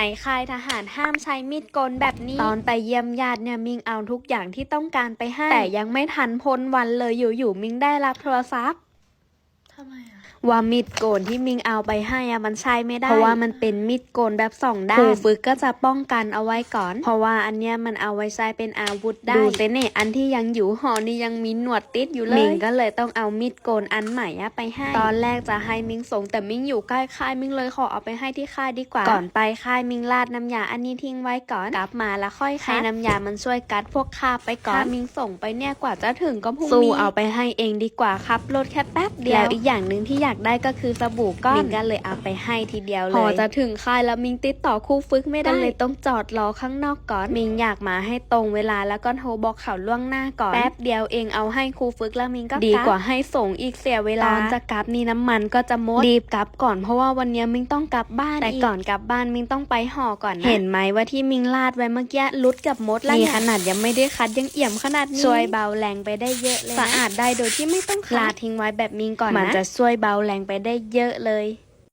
ในค่ายทหารห้ามใช้มีดกลแบบนี้ ตอนไปเยี่ยมญาติเนี่ยมิงเอาทุกอย่างที่ต้องการไปให้ แต่ยังไม่ทันพ้นวันเลยอยู่ๆมิงได้รับโทรศัพท์ ทำไมอะว่ามีดโกนที่มิงเอาไปให้อะมันใช้ไม่ได้ เพราะว่ามันเป็นมีดโกนแบบสองด้านครูฝึกก็จะป้องกันเอาไว้ก่อน เพราะว่าอันเนี้ยมันเอาไว้ใช้เป็นอาวุธได้ดูเตเน่อันที่ยังอยู่หอนี่ยังมีหนวดติดอยู่เลยมิงก็เลยต้องเอามีดโกนอันใหม่อะไปให้ ตอนแรกจะให้มิงส่งแต่มิงอยู่ใกล้ค่ายมิงเลยขอเอาไปให้ที่ค่ายดีกว่า ก่อนไปค่ายมิงราดน้ำยาอันนี้ทิ้งไว้ก่อนกลับมาแล้วค่อยให้น้ำยามันช่วยกัดพวกคราบไปก่อนถ้ามิงส่งไปเนี่ยกว่าจะถึงก็พรุ่งนี้สู้เอาไปให้เองดีกว่าครับรถแค่แป๊บเดียวแล้วอีกอย่างหนึ่งที่อยากได้ก็คือสบู่ก้อนมิงก็เลยเอาไปให้ทีเดียวเลยพอจะถึงค่ายแล้วมิงติดต่อครูฝึกไม่ได้ก็เลยต้องจอดรอข้างนอกก่อนมิงอยากมาให้ตรงเวลาแล้วก็โทรบอกเขาล่วงหน้าก่อนแป๊บเดียวเองเอาให้ครูฝึกแล้วมิงก็ดีกว่าให้ส่งอีกเสียเวลาตอนจะกลับนี่น้ำมันก็จะหมดรีบกลับก่อนเพราะว่าวันนี้มิงต้องกลับบ้านแต่ก่อนกลับบ้านมิงต้องไปห่อก่อนนะเห็นไหมว่าที่มิงลาดไว้เมื่อกี้ลุดกับมดแล้วนี่ขนาดยังไม่ได้คัดยังเอี่ยมขนาดนี้ช่วยเบาแรงไปได้เยอะเลยนะสะอาดได้โดยที่ไม่ต้องลาดทิ้งไว้แบบมิงก่อนนะมันจะช่วยเบาแรงไปได้เยอะเลย